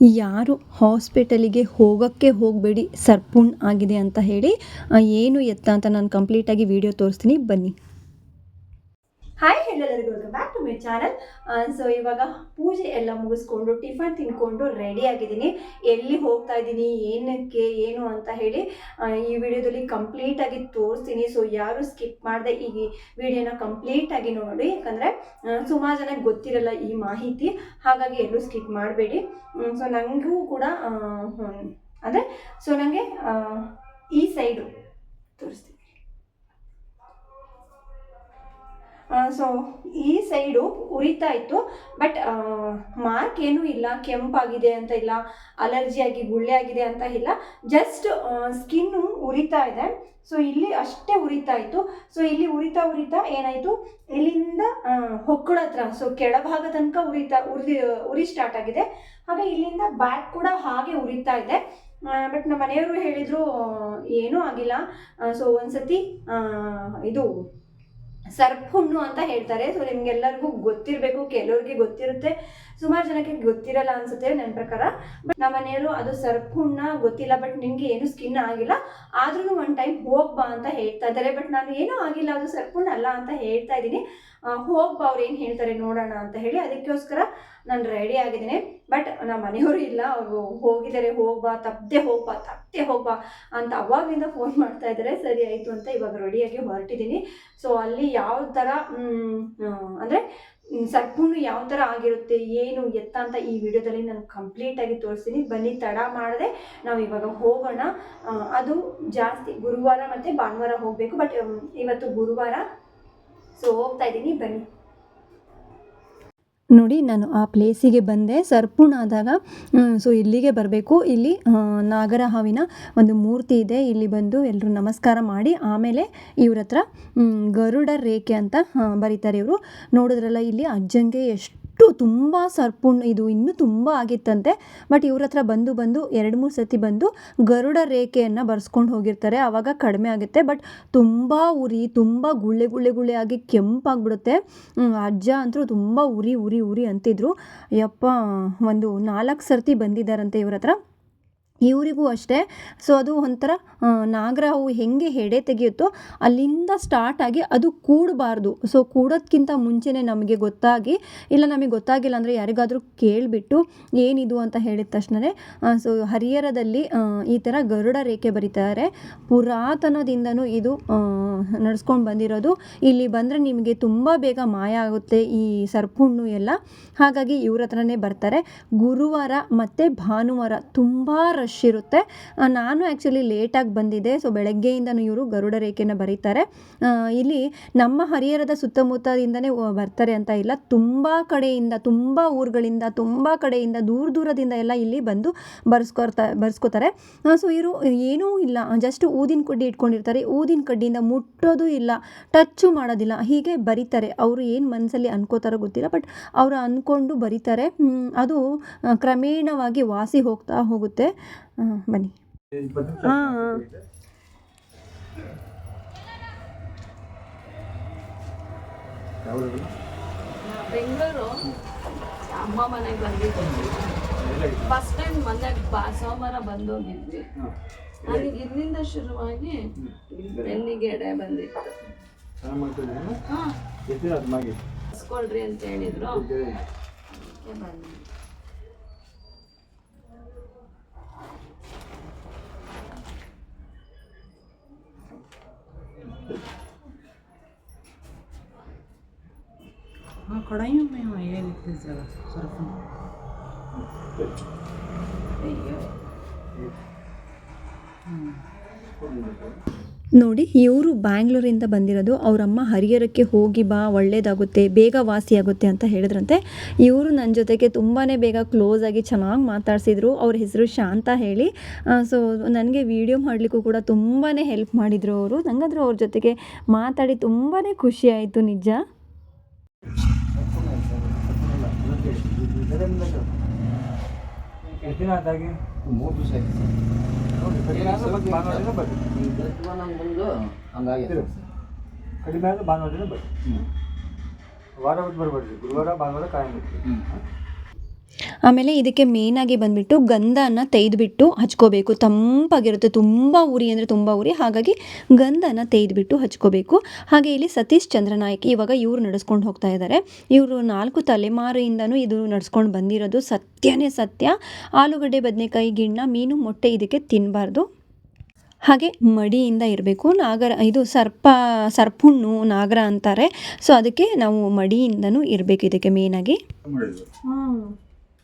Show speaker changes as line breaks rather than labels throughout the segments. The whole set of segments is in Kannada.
ಯಾರು ಹಾಸ್ಪಿಟಲಿಗೆ ಹೋಗೋಕ್ಕೆ ಹೋಗಬೇಡಿ ಸರ್ಪುಣ್ ಆಗಿದೆ ಅಂತ ಹೇಳಿ ಏನು ಎತ್ತ ಅಂತ ನಾನು ಕಂಪ್ಲೀಟಾಗಿ ವಿಡಿಯೋ ತೋರಿಸ್ತೀನಿ, ಬನ್ನಿ. ಹಾಯ್ ಎಲ್ಲರಿಗೂ welcome back to my channel so ಇವಾಗ ಪೂಜೆ ಎಲ್ಲ ಮುಗಿಸ್ಕೊಂಡು ಟಿಫನ್ ತಿನ್ಕೊಂಡು ರೆಡಿ ಆಗಿದ್ದೀನಿ. ಎಲ್ಲಿ ಹೋಗ್ತಾ ಇದ್ದೀನಿ, ಏನಕ್ಕೆ, ಏನು ಅಂತ ಹೇಳಿ ಈ ವಿಡಿಯೋದಲ್ಲಿ ಕಂಪ್ಲೀಟಾಗಿ ತೋರಿಸ್ತೀನಿ. ಸೊ ಯಾರು ಸ್ಕಿಪ್ ಮಾಡದೆ ಈ ವಿಡಿಯೋನ ಕಂಪ್ಲೀಟಾಗಿ ನೋಡಿ. ಯಾಕಂದರೆ ಸುಮಾರು ಜನಕ್ಕೆ ಗೊತ್ತಿರಲ್ಲ ಈ ಮಾಹಿತಿ. ಹಾಗಾಗಿ ಎಲ್ಲೂ ಸ್ಕಿಪ್ ಮಾಡಬೇಡಿ. ಸೊ ನನಗೂ ಕೂಡ ಅಂದರೆ ಸೊ ನನಗೆ ಈ ಸೈಡು ತೋರಿಸ್ತೀನಿ. ಸೊ ಈ ಸೈಡು ಉರಿತಾ ಇತ್ತು ಬಟ್ ಮಾರ್ಕ್ ಏನೂ ಇಲ್ಲ, ಕೆಂಪಾಗಿದೆ ಅಂತ ಇಲ್ಲ ಅಲರ್ಜಿ ಆಗಿ, ಗುಳ್ಳೆ ಆಗಿದೆ ಅಂತ ಇಲ್ಲ ಜಸ್ಟ್ ಸ್ಕಿನ್ನು ಉರಿತಾ ಇದೆ. ಸೊ ಇಲ್ಲಿ ಅಷ್ಟೇ ಉರಿತಾ ಇತ್ತು. ಸೊ ಇಲ್ಲಿ ಉರಿತಾ ಉರಿತಾ ಏನಾಯಿತು? ಇಲ್ಲಿಂದ ಹೊಕ್ಕಳ ಹತ್ರ ಸೊ ಕೆಳಭಾಗ ತನಕ ಉರಿತಾ ಉರಿ ಉರಿ ಸ್ಟಾರ್ಟ್ ಆಗಿದೆ. ಹಾಗೆ ಇಲ್ಲಿಂದ ಬ್ಯಾಕ್ ಕೂಡ ಹಾಗೆ ಉರಿತಾ ಇದೆ. ಬಟ್ ನಮ್ಮ ಮನೆಯವರು ಹೇಳಿದರು ಏನೂ ಆಗಿಲ್ಲ. ಸೊ ಒಂದ್ಸತಿ ಇದು ಸರ್ಪ್ ಹುಣ್ಣು ಅಂತ ಹೇಳ್ತಾರೆ. ಸೊ ನಿಮ್ಗೆಲ್ಲರಿಗೂ ಗೊತ್ತಿರಬೇಕು ಕೆಲವ್ರಿಗೆ ಗೊತ್ತಿರುತ್ತೆ. ಸುಮಾರು ಜನಕ್ಕೆ ಗೊತ್ತಿರಲ್ಲ ಅನ್ಸುತ್ತೆ ನನ್ನ ಪ್ರಕಾರ. ಬಟ್ ನಮ್ಮ ಮನೆಯವರು ಅದು ಸರ್ಪುಣ್ಣ ಗೊತ್ತಿಲ್ಲ ಬಟ್ ನಿಮಗೆ ಏನು ಸ್ಕಿನ್ ಆಗಿಲ್ಲ. ಆದ್ರೂ ಒನ್ ಟೈಮ್ ಹೋಗ್ಬಾ ಅಂತ ಹೇಳ್ತಾ ಇದ್ದಾರೆ. ಬಟ್ ನಾನು ಏನೂ ಆಗಿಲ್ಲ, ಅದು ಸರ್ಪುಣ್ಣ ಅಲ್ಲ ಅಂತ ಹೇಳ್ತಾ ಇದ್ದೀನಿ. ಹೋಗ್ಬಾ ಅವ್ರು ಏನು ಹೇಳ್ತಾರೆ ನೋಡೋಣ ಅಂತ ಹೇಳಿ ಅದಕ್ಕೋಸ್ಕರ ನಾನು ರೆಡಿ ಆಗಿದ್ದೀನಿ. ಬಟ್ ನಮ್ಮ ಮನೆಯವರು ಇಲ್ಲ, ಅವರು ಹೋಗಿದ್ದಾರೆ ಹೋಗ್ಬಾ ತಪ್ಪದೆ ಹೋಗ್ಬಾ ತಪ್ಪದೆ ಹೋಗ್ಬಾ ಅಂತ ಅವಾಗಿಂದ ಫೋನ್ ಮಾಡ್ತಾ ಇದ್ದಾರೆ. ಸರಿ ಆಯಿತು ಅಂತ ಇವಾಗ ರೆಡಿಯಾಗಿ ಹೊರಟಿದ್ದೀನಿ. ಸೊ ಅಲ್ಲಿ ಯಾವ ಥರ ಅಂದರೆ ಸರ್ಪುಣ್ಣು ಯಾವ ಥರ ಆಗಿರುತ್ತೆ, ಏನು ಎತ್ತ ಅಂತ ಈ ವಿಡಿಯೋದಲ್ಲಿ ನಾನು ಕಂಪ್ಲೀಟಾಗಿ ತೋರಿಸ್ತೀನಿ. ಬನ್ನಿ, ತಡ ಮಾಡದೆ ನಾವು ಇವಾಗ ಹೋಗೋಣ. ಅದು ಜಾಸ್ತಿ ಗುರುವಾರ ಮತ್ತು ಭಾನುವಾರ ಹೋಗಬೇಕು ಬಟ್ ಇವತ್ತು ಗುರುವಾರ. ಸೊ ಹೋಗ್ತಾ ಇದ್ದೀನಿ, ಬನ್ನಿ. ನೋಡಿ, ನಾನು ಆ ಪ್ಲೇಸಿಗೆ ಬಂದೆ. ಸರ್ಪುಣ್ ಆದಾಗ ಸೊ ಇಲ್ಲಿಗೆ ಬರಬೇಕು. ಇಲ್ಲಿ ನಾಗರಹಾವಿನ ನಾಗರ ಹಾವಿನ ಒಂದು ಮೂರ್ತಿ ಇದೆ. ಇಲ್ಲಿ ಬಂದು ಎಲ್ಲರೂ ನಮಸ್ಕಾರ ಮಾಡಿ, ಆಮೇಲೆ ಇವ್ರ ಹತ್ರ ಗರುಡ ರೇಖೆ ಅಂತ ಬರೀತಾರೆ ಇವರು. ನೋಡಿದ್ರಲ್ಲ, ಇಲ್ಲಿ ಅಜ್ಜಂಗೆ ಎಷ್ಟು ತುಂಬ ಸರ್ಪುಣ್ ಇದು ಇನ್ನೂ ತುಂಬ ಆಗಿತ್ತಂತೆ. ಬಟ್ ಇವ್ರ ಹತ್ರ ಬಂದು ಬಂದು, ಎರಡು ಮೂರು ಸತಿ ಬಂದು ಗರುಡ ರೇಖೆಯನ್ನು ಬರ್ಸ್ಕೊಂಡು ಹೋಗಿರ್ತಾರೆ. ಆವಾಗ ಕಡಿಮೆ ಆಗುತ್ತೆ. ಬಟ್ ತುಂಬ ಉರಿ, ತುಂಬ ಗುಳ್ಳೆ ಗುಳ್ಳೆ ಗುಳ್ಳೆ ಆಗಿ ಕೆಂಪಾಗ್ಬಿಡುತ್ತೆ. ಅಜ್ಜ ಅಂತೂ ತುಂಬ ಉರಿ ಉರಿ ಉರಿ ಅಂತಿದ್ರು. ಯಪ್ಪ, ಒಂದು ನಾಲ್ಕು ಸರ್ತಿ ಬಂದಿದ್ದಾರಂತೆ ಇವ್ರ ಹತ್ರ. ಇವರಿಗೂ ಅಷ್ಟೇ. ಸೊ ಅದು ಒಂಥರ ನಾಗರ ಹೂವು ಹೆಂಗೆ ಹೆಡೆ ತೆಗೆಯುತ್ತೋ ಅಲ್ಲಿಂದ ಸ್ಟಾರ್ಟ್ ಆಗಿ ಅದು ಕೂಡಬಾರ್ದು. ಸೊ ಕೂಡೋದ್ಕಿಂತ ಮುಂಚೆನೇ ನಮಗೆ ಗೊತ್ತಾಗಿ, ಇಲ್ಲ ನಮಗೆ ಗೊತ್ತಾಗಿಲ್ಲ ಅಂದರೆ ಯಾರಿಗಾದರೂ ಕೇಳಿಬಿಟ್ಟು ಏನಿದು ಅಂತ ಹೇಳಿದ ತಕ್ಷಣವೇ ಸೊ ಹರಿಹರದಲ್ಲಿ ಈ ಥರ ಗರುಡ ರೇಖೆ ಬರೀತಾರೆ. ಪುರಾತನದಿಂದನೂ ಇದು ನಡ್ಸ್ಕೊಂಡು ಬಂದಿರೋದು. ಇಲ್ಲಿ ಬಂದರೆ ನಿಮಗೆ ತುಂಬ ಬೇಗ ಮಾಯ ಆಗುತ್ತೆ ಈ ಸರ್ಪುಣ್ಣು ಎಲ್ಲ. ಹಾಗಾಗಿ ಇವ್ರ ಹತ್ರನೇ ಬರ್ತಾರೆ. ಗುರುವಾರ ಮತ್ತು ಭಾನುವಾರ ತುಂಬ ರಶ್ ಇರುತ್ತೆ. ನಾನು ಆ್ಯಕ್ಚುಲಿ ಲೇಟಾಗಿ ಬಂದಿದ್ದೆ. ಸೊ ಬೆಳಗ್ಗೆಯಿಂದನೂ ಇವರು ಗರುಡ ರೇಖೆನ ಬರೀತಾರೆ. ಇಲ್ಲಿ ನಮ್ಮ ಹರಿಹರದ ಸುತ್ತಮುತ್ತದಿಂದನೇ ಬರ್ತಾರೆ ಅಂತ ಇಲ್ಲ. ತುಂಬ ಕಡೆಯಿಂದ, ತುಂಬ ಊರುಗಳಿಂದ, ತುಂಬ ಕಡೆಯಿಂದ, ದೂರ ದೂರದಿಂದ ಎಲ್ಲ ಇಲ್ಲಿ ಬಂದು ಬರ್ಸ್ಕೊರ್ತಾ, ಬರ್ಸ್ಕೊತಾರೆ. ಸೊ ಇವರು ಏನೂ ಇಲ್ಲ. ಜಸ್ಟ್ ಊದಿನ ಕಡ್ಡಿ ಇಟ್ಕೊಂಡಿರ್ತಾರೆ. ಊದಿನ ಕಡ್ಡಿಯಿಂದ ಮುಟ್ಟೋದು ಇಲ್ಲ. ಟಚ್ಚು ಮಾಡೋದಿಲ್ಲ. ಹೀಗೆ ಬರೀತಾರೆ. ಅವರು ಏನು ಮನಸ್ಸಲ್ಲಿ ಅನ್ಕೋತಾರೋ ಗೊತ್ತಿಲ್ಲ. ಬಟ್ ಅವರು ಅಂದ್ಕೊಂಡು ಬರೀತಾರೆ. ಅದು ಕ್ರಮೇಣವಾಗಿ ವಾಸಿ ಹೋಗ್ತಾ ಹೋಗುತ್ತೆ. ಬನ್ನಿ. ಹಾಂ ಹಾಂ
ಬೆಂಗಳೂರು? ಅಮ್ಮ ಮನೆಗೆ ಬಂದಿದ್ದೆ. ಫಸ್ಟ್ ಟೈಮ್ ಮನೆಗೆ ಬಾ ಸೋಮವಾರ ಬಂದೋಗಿದ್ವಿ ನನಗೆ ಇಲ್ಲಿಂದ ಶುರುವಾಗಿ ಬೆನ್ನಿಗೆ ಎಡೆ ಬಂದಿತ್ತು. ಹಾಂ. ಬಸ್ಕೊಳ್ರಿ ಅಂತ ಹೇಳಿದ್ರು. ಅದಕ್ಕೆ ಬಂದೆ.
कढ़ाइयों में हाँ ये लिखते ज़रा सरफ
ಅಯ್ಯೋ
ನೋಡಿ ಇವರು ಬ್ಯಾಂಗ್ಳೂರಿಂದ ಬಂದಿರೋದು ಅವರಮ್ಮ ಹರಿಹರಕ್ಕೆ ಹೋಗಿ ಬಾ ಒಳ್ಳೇದಾಗುತ್ತೆ ಬೇಗ ವಾಸಿಯಾಗುತ್ತೆ ಅಂತ ಹೇಳಿದ್ರಂತೆ ಇವರು ನನ್ನ ಜೊತೆಗೆ ತುಂಬಾ ಬೇಗ ಕ್ಲೋಸ್ ಆಗಿ ಚೆನ್ನಾಗಿ ಮಾತಾಡಿಸಿದ್ರು ಅವ್ರ ಹೆಸರು ಶಾಂತ ಹೇಳಿ ಸೊ ನನಗೆ ವಿಡಿಯೋ ಮಾಡಲಿಕ್ಕೂ ಕೂಡ ತುಂಬಾ ಹೆಲ್ಪ್ ಮಾಡಿದರು ಅವರು ನನಗಂದ್ರೆ ಅವ್ರ ಜೊತೆಗೆ ಮಾತಾಡಿ ತುಂಬಾ ಖುಷಿ ಆಯಿತು ನಿಜ
ಎಷ್ಟು ದಿನ ಆದಾಗಿ
ಮೂರು ದಿವಸ ಆಯ್ತು ಸರ್. ಭಾನುವಾರ ಬಂದು ಹಂಗಾಗಿ
ಕಡಿಮೆ ಆದ್ರೆ ಬರ್ರಿ
ಹ್ಞೂ
ವಾರ ಹೊತ್ತು ಬರಬೇಡ್ರಿ. ಗುರುವಾರ ಭಾನುವಾರ ಕಾಯಂ ಇರ್ತೀವಿ.
ಆಮೇಲೆ ಇದಕ್ಕೆ ಮೇಯ್ನಾಗಿ ಬಂದುಬಿಟ್ಟು ಗಂಧನ ತೆಗೆದುಬಿಟ್ಟು ಹಚ್ಕೋಬೇಕು. ತಂಪಾಗಿರುತ್ತೆ ತುಂಬ ಉರಿ ಅಂದರೆ ತುಂಬ ಉರಿ ಹಾಗಾಗಿ ಗಂಧನ ತೆಗೆದುಬಿಟ್ಟು ಹಚ್ಕೋಬೇಕು. ಹಾಗೆ ಇಲ್ಲಿ ಸತೀಶ್ ಚಂದ್ರನಾಯ್ಕ ಇವಾಗ ಇವರು ನಡೆಸ್ಕೊಂಡು ಹೋಗ್ತಾ ಇದ್ದಾರೆ ಇವರು ನಾಲ್ಕು ತಲೆಮಾರಿಯಿಂದನೂ ಇದು ನಡ್ಸ್ಕೊಂಡು ಬಂದಿರೋದು. ಸತ್ಯನೇ ಸತ್ಯ. ಆಲೂಗಡ್ಡೆ ಬದನೆಕಾಯಿ ಗಿಣ್ಣ ಮೀನು ಮೊಟ್ಟೆ ಇದಕ್ಕೆ ತಿನ್ನಬಾರ್ದು ಹಾಗೆ ಮಡಿಯಿಂದ ಇರಬೇಕು. ನಾಗರ ಇದು ಸರ್ಪ ಸರ್ಪುಣ್ಣು ನಾಗರ ಅಂತಾರೆ. ಸೊ ಅದಕ್ಕೆ ನಾವು ಮಡಿಯಿಂದನೂ ಇರಬೇಕು ಇದಕ್ಕೆ ಮೇಯ್ನಾಗಿ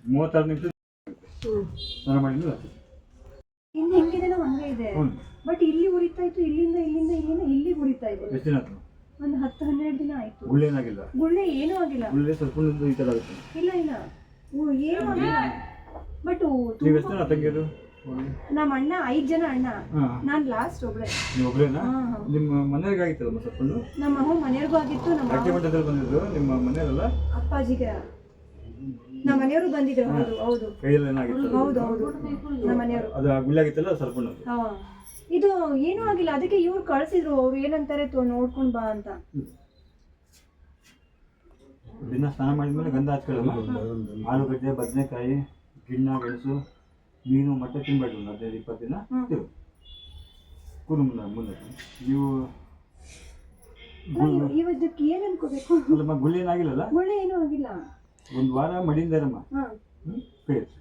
ಮೂವತ್ತಾರು ನಿಮಿಷ. ಸ್ನಾನ ಮಾಡಿದ್ಮೇಲೆ ಅಷ್ಟೇ.
ಇನ್ನು ಹೆಂಗಿದೆನೋ ಹಂಗೆ ಇದೆ.
ಹ್ಞೂ
ಬಟ್ ಇಲ್ಲಿ ಉರಿತಾ ಇತ್ತು ಇಲ್ಲಿಂದ ಇಲ್ಲಿಂದ ಇಲ್ಲಿಂದ ಇಲ್ಲಿ ಉರಿತಾ ಇದೆ.
ಎಷ್ಟು ದಿನ ಆಯ್ತು?
ಒಂದು ಹತ್ತು ಹನ್ನೆರಡು ದಿನ ಆಯ್ತು.
ಗುಳ್ಳೆನಾಗಿಲ್ಲ
ಗುಳ್ಳೆ ಏನೂ ಆಗಿಲ್ಲ.
ಗುಳ್ಳೆ ಸ್ವಲ್ಪ ನಿಮ್ದು ಈ ಥರ ಆಗುತ್ತೆ.
ಇಲ್ಲ ಇಲ್ಲ. ಓ, ಏನೂ ಆಗಿಲ್ಲ. ಬಟ್
ನೀವು ಎಷ್ಟು ಜನ ತಂಗಿಯರು
ನಮ್ಮ ಅಣ್ಣ ಐದು ಜನ ಅಣ್ಣ.
ಹಾಂ.
ನಾನು ಲಾಸ್ಟ್ ಒಬ್ಳೆ.
ನೀವು ಒಬ್ಬರೇನಾ
ಹಾ, ಹಾ.
ನಿಮ್ಮ ಮನೆಯವ್ರಿಗೆ ಆಗಿತ್ತಲ್ಲ ಸ್ವಲ್ಪ
ನಮ್ಮ ಅಮ್ಮ ಮನೆಯವ್ರಿಗೂ ಆಗಿತ್ತು ನಮ್ಮ
ಅಕ್ಕಿ ಮಠದಲ್ಲಿ ಬಂದಿದ್ದು ನಿಮ್ಮ ಮನೆಯವರಲ್ಲ?
ಅಪ್ಪಾಜಿಗೆ. ನಮ್ಮ ಮನೆಯವರು ಬಂದಿದ್ರು. ಹೌದು ಹೌದು.
ಕೈಯಲ್ಲಿ ಏನಾಗಿತ್ತು
ಹೌದು ಹೌದು. ನಮ್ಮ ಮನೆಯವರು
ಅದು ಆ ಗುಳ್ಳೆ ಆಗಿತ್ತಲ್ಲ ಸ್ವಲ್ಪ
ಹಾ. ಇದು ಏನೂ ಆಗಿಲ್ಲ. ಅದಕ್ಕೆ ಇವ್ರು ಕಳ್ಸಿದ್ರು. ಅವ್ರು ಏನಂತಾರೆ ತೋ ನೋಡ್ಕೊಂಡ್ ಬಾ ಅಂತ.
ದಿನ ಸ್ನಾನ ಮಾಡಿದ್ಮೇಲೆ ಗಂಧ ಹಚ್ಕೊಳ್ಳಲ್ಲ ಆಲೂಗಡ್ಡೆ ಬದನೆಕಾಯಿ ಗಿಣ್ಣ ಗೆಣಸು ಮೀನು ಮೊಟ್ಟೆ ತಿನ್ಬೇಡ್ರಿ ಒಂದು ಹದಿನೈದು ಇಪ್ಪತ್ತು ದಿನ ತಿರು ಕೂರು ಮುಂದೆ ಮುಂದೆ. ನೀವು
ಇವತ್ತಕ್ಕೆ ಏನು ಅನ್ಕೋಬೇಕು?
ಗುಳ್ಳೆ ಏನಾಗಿಲ್ಲಲ್ಲ
ಗುಳ್ಳಿ ಏನೂ ಆಗಿಲ್ಲ.
ಒಂದು ವಾರ ಮಡಿಂದರಮ್ಮ ಫೇಸ್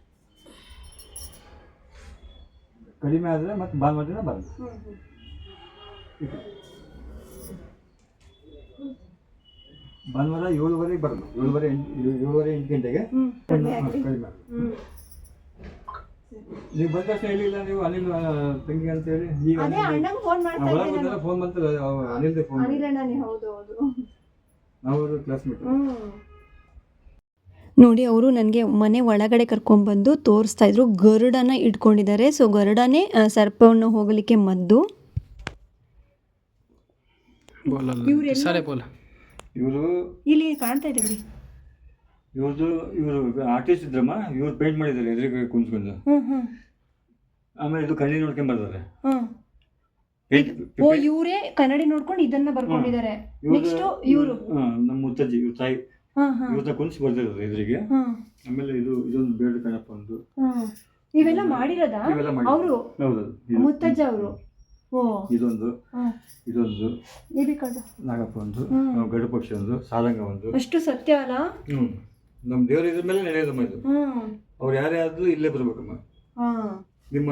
ಕಡಿಮೆ ಆದರೆ ಮತ್ತೆ ಭಾನುವಾರ ದಿನ
ಹ್ಮ್
ಭಾನುವಾರ ಏಳುವರೆಗೆ ಬರಲು ಏಳುವರೆ ಎಂಟು ಏಳುವರೆ ಎಂಟು ಗಂಟೆಗೆ.
ಕಡಿಮೆ
ಆಗುತ್ತೆ. ನೀವು ಬಂದ ತಕ್ಷಣ ಹೇಳಿಲ್ಲ ನೀವು ಅನಿಲ್ ತಂಗಿ ಅಂತ ಹೇಳಿ? ಈಗ
ಫೋನ್
ಫೋನ್ ಬಂತಲ್ಲ ಅನಿಲ್ದೇ ಫೋನ್
ಅನಿಲಣ್ಣನೇ ಹೌದು ಹೌದು.
ನಾವು ಕ್ಲಾಸ್ಮೇಟ್
ನೋಡಿ ಅವರು ನನಗೆ ಮನೆ ಒಳಗಡೆ ಕರ್ಕೊಂಡ್ಬಂದು ತೋರಿಸ್ತಾ ಇದ್ರು. ಗರುಡನ ಇಟ್ಕೊಂಡಿದ್ದಾರೆ. ಸೊ ಗರುಡನೇ ಸರ್ಪವನ್ನು ಹೋಗಲಿಕ್ಕೆ ಮದ್ದು.
ಇವರು
ಇಲ್ಲಿ ಕಾಣ್ತಾ ಇದೆ ಬಿಡಿ.
ಇವ್ರದ್ದು ಇವರು ಆರ್ಟಿಸ್ಟ್ ಇದ್ರಮ್ಮ. ಇವ್ರು ಪೇಂಟ್ ಮಾಡಿದ್ದಾರೆ ಎದುರಿಗೆ ಕುಂತ್ಕೊಂಡು. ಆಮೇಲೆ ಇದು ಕಣ್ಣಿ ನೋಡ್ಕೊಂಡ್ ಬರ್ತಾರೆ.
ಓ ಇವರೇ ಕನ್ನಡಿ ನೋಡ್ಕೊಂಡು ಇದನ್ನ ಬರ್ಕೊಂಡಿದ್ದಾರೆ. ನೆಕ್ಸ್ಟ್ ಇವರು.
ನಮ್ಮ ಮುತ್ತಜ್ಜಿ ಇವ್ರ ತಾಯಿ.
ಹಾ
ಕುಂಚ್ ಬರ್ದಿರೋದು ಎದುರಿಗೆ. ಆಮೇಲೆ ಇದು ಇದೊಂದು ಬೇಡ ಕಣಪ್ಪ ಒಂದು.
ಇವೆಲ್ಲ ಮಾಡಿರೋದಾ?
ಇವೆಲ್ಲ ಮಾಡಿ
ಅವರು?
ಹೌದು ಇದು-
ಮುತ್ತಜ್ಜ ಅವರು? ಓ.
ಇದೊಂದು ಇದೊಂದು.
ಇದು ಕಳ್ದ
ನಾಗಪ್ಪ ಒಂದು
ಹ್ಮ್.
ನಾವು ಒಂದು ಸಾರಂಗ ಒಂದು.
ಅಷ್ಟು ಸತ್ಯ ಅಲ್ಲ?
ನಮ್ಮ ದೇವ್ರ ಇದ್ರ ಮೇಲೆ ನಡೆಯೋದಮ್ಮ ಇದು.
ಹ್ಮ್
ಅವ್ರು ಯಾರೇ ಆದ್ರೂ ಇಲ್ಲೇ ಬರ್ಬೇಕಮ್ಮ.
ಹಾ.
ನಿಮ್ಮ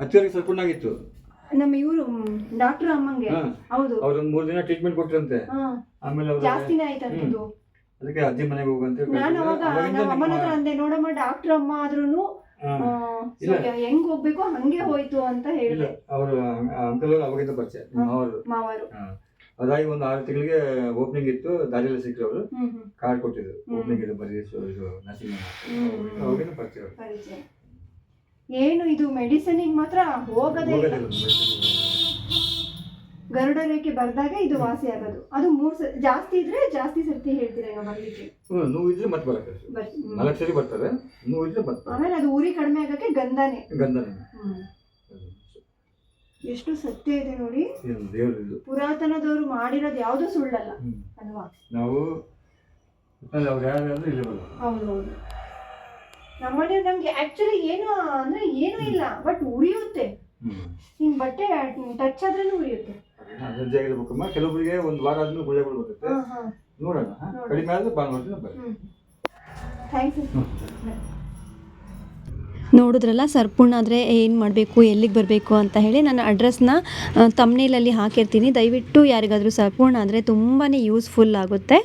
ಅತ್ತಿಯವರಿಗೆ ಸರ್ಕೊಂಡಾಗಿತ್ತು
ನಮ್ಮ ಇವರು ಡಾಕ್ಟರ್ ಅಮ್ಮಂಗೆ.
ಹಾ.
ಹೌದು.
ಅವ್ರೊಂದು ಮೂರು ದಿನ ಟ್ರೀಟ್ಮೆಂಟ್ ಕೊಟ್ರಂತೆ.
ಹಾ.
ಆಮೇಲೆ ಅವ್ರು
ಜಾಸ್ತಿನೇ ಆಯ್ತಂತದ್ದು
ಅದಕ್ಕೆ ಅಜ್ಜಿ ಮನೆಗೆ ಹೋಗಂತ ಅಂತ
ನಾನು. ಅವಾಗ ನಮ್ಮ ಅಮ್ಮನ ಹತ್ರ ಅಂದೆ ನೋಡಮ್ಮ ಡಾಕ್ಟರ್ ಅಮ್ಮ ಆದ್ರೂನು ಹೆಂಗ್ ಹೋಗ್ಬೇಕು ಹಂಗೆ ಹೋಯ್ತು ಅಂತ ಹೇಳಿದೆ.
ಅವರು ಅಂಕಲ್ ಅವಾಗಿಂದ ಪರಿಚಯ ಮಾವರು
ಮಾವರು
ಅದಾಗಿ ಒಂದು ಆರು ತಿಂಗಳಿಗೆ ಓಪನಿಂಗ್ ಇತ್ತು ದಾರಿಯಲ್ಲಿ ಸಿಕ್ಕರು ಅವರು ಕಾರ್ಡ್ ಕೊಟ್ಟಿದ್ರು. ಓಪನಿಂಗ್ ಇದು ಬರೀ ನರ್ಸಿಂಗ್. ಅವಾಗಿಂದ ಪರಿಚಯ.
ಏನು ಇದು ಮೆಡಿಸಿನಿಗೆ ಮಾತ್ರ ಹೋಗೋದೇ ಗರುಡ ರೇಖೆ ಬರ್ದಾಗ ಇದು ವಾಸಿ ಆಗೋದು. ಅದು ಮೂರ್ ಸ ಜಾಸ್ತಿ ಇದ್ರೆ ಜಾಸ್ತಿ ಸರ್ತಿ ಹೇಳ್ತೀರೇನೋ ಬರ್ಲಿಕ್ಕೆ?
ಹ್ಞೂ ನೋವು ಇದ್ರೆ ಮತ್ತೆ ಬರಕ್ಕೆ
ಬರ್ ಹ್ಮ್.
ನಾಲ್ಕು ಸರಿ ಬರ್ತಾರೆ ನೋವು ಇದ್ರೆ ಬರ್ತಾರೆ
ಆಮೇಲೆ ಅದು ಉರಿ ಕಡಿಮೆ ಆಗಕ್ಕೆ ಗಂಧನೇ.
ಗಂಧನೇ.
ಎಷ್ಟು ಸತ್ಯ ಇದೆ ನೋಡಿ.
ಏನು
ಪುರಾತನದವರು ಮಾಡಿರೋದು ಯಾವ್ದು ಸುಳ್ಳಲ್ಲ.
ಹ್ಮ್.
ಅಲ್ವಾ?
ನಾವು ಅಲ್ಲಿ ಅವ್ರು ಯಾರಾದ್ರೂ ಇಲ್ಲೇ ಬರೋದು
ಹೌದು ಹೌದು ನಮ್ಮನೆ ನಮ್ಗೆ ಆಕ್ಚುಲಿ ಏನು ಅಂದ್ರೆ ಏನು ಇಲ್ಲ. ಬಟ್ ಉರಿಯುತ್ತೆ. ಹಿಂಗ್ ಬಟ್ಟೆ ಟಚ್ ಆದ್ರೂ ಉರಿಯುತ್ತೆ.
ಅಜ್ಜಿ ಆಗಿರ್ಬೇಕಮ್ಮ. ಕೆಲವೊಬ್ಬರಿಗೆ ಒಂದು ವಾರ ಆದ್ಮೇಲೆ ಗುಳ್ಳೆಗಳು ಬರುತ್ತೆ
ನೋಡೋಣ.
ಕಡಿಮೆ ಆದ್ರೆ ಭಾನುವಾರ ದಿನ ಬರ್ರಿ
ಹ್ಮ್. ಥ್ಯಾಂಕ್ಸ್
ನೋಡಿದ್ರಲ್ಲ ಸರ್ಪುಣ್ಣ ಆದರೆ ಏನು ಮಾಡಬೇಕು ಎಲ್ಲಿಗೆ ಬರಬೇಕು ಅಂತ ಹೇಳಿ ನನ್ನ ಅಡ್ರೆಸ್ನ ತಮ್ನೇಲಲ್ಲಿ ಹಾಕಿರ್ತೀನಿ. ದಯವಿಟ್ಟು ಯಾರಿಗಾದರೂ ಸರ್ಪುಣ್ಣ ಆದರೆ ತುಂಬಾ ಯೂಸ್ಫುಲ್ ಆಗುತ್ತೆ.